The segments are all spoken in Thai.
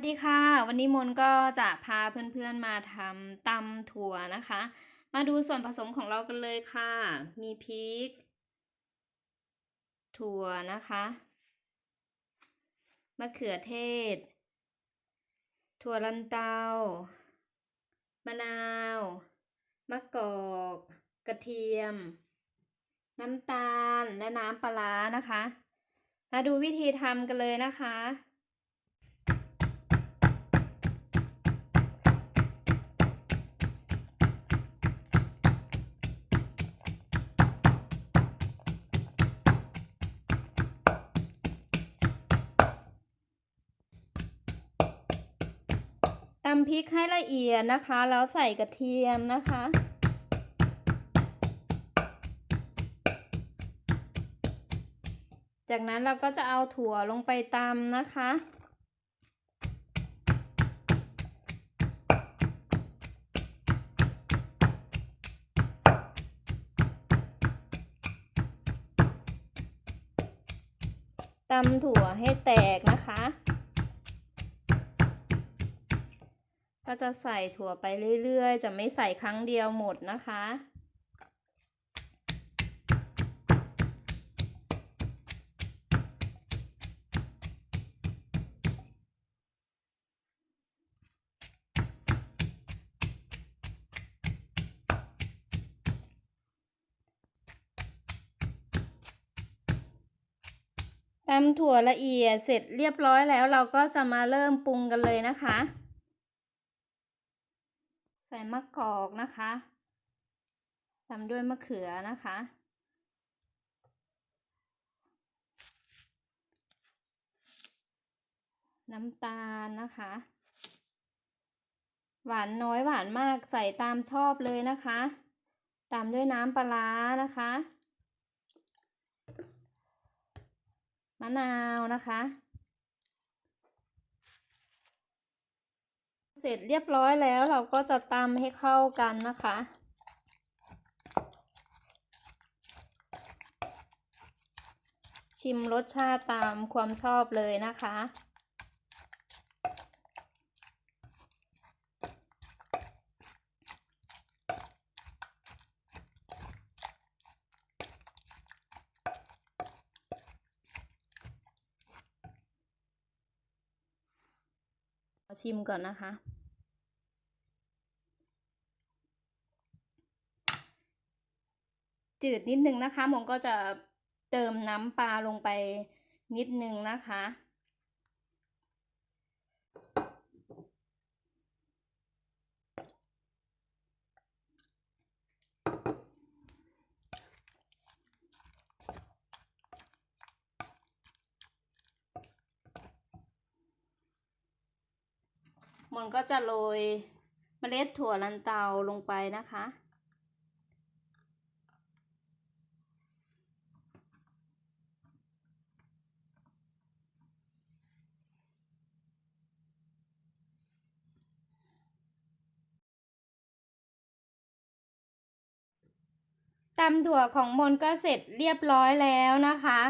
สวัสดีค่ะ วันนี้มนก็จะพาเพื่อนๆมาทำตำถั่วนะคะ มาดูส่วนผสมของเรากันเลยค่ะ มีพริก ถั่วนะคะ มะเขือเทศ ถั่วลันเตามะนาว มะกอก กระเทียม น้ำตาล และน้ำปลานะคะ มาดูวิธีทำกันเลยนะคะ ตำพริกให้ละเอียดนะคะ แล้วใส่กระเทียมนะคะ จากนั้นเราก็จะเอาถั่วลงไปตำนะคะ ตำถั่วให้แตกนะคะ ก็จะใส่ถั่วไปเรื่อยๆ จะไม่ใส่ครั้งเดียวหมดนะคะ ตำถั่วละเอียดเสร็จเรียบร้อยแล้วเราก็จะมาเริ่มปรุงกันเลยนะคะ ใส่มะกอกนะคะตามด้วยมะเขือนะคะ น้ำตาลนะคะ หวานน้อยหวานมากใส่ตามชอบเลยนะคะ ตามด้วยน้ำปลาร้านะคะ มะนาวนะคะ เสร็จเรียบร้อยแล้วเราก็จะตำให้เข้ากันนะคะ ชิมรสชาติตามความชอบเลยนะคะ ชิมก่อนนะคะ จืดนิดนึงนะคะผมก็จะเติมน้ำปลาลงไปนิดนึงนะคะ มันก็จะโรยเมล็ดถั่วลันเตาลงไปนะคะ ตำถั่วของมนก็เสร็จเรียบร้อยแล้วนะคะ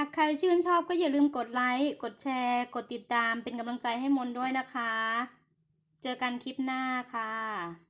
ากใครชื่นชอบก็อย่าลืมกดไลค์ กดแชร์ กดติดตามเป็นกำลังใจให้มนด้วยนะคะ เจอกันคลิปหน้าค่ะ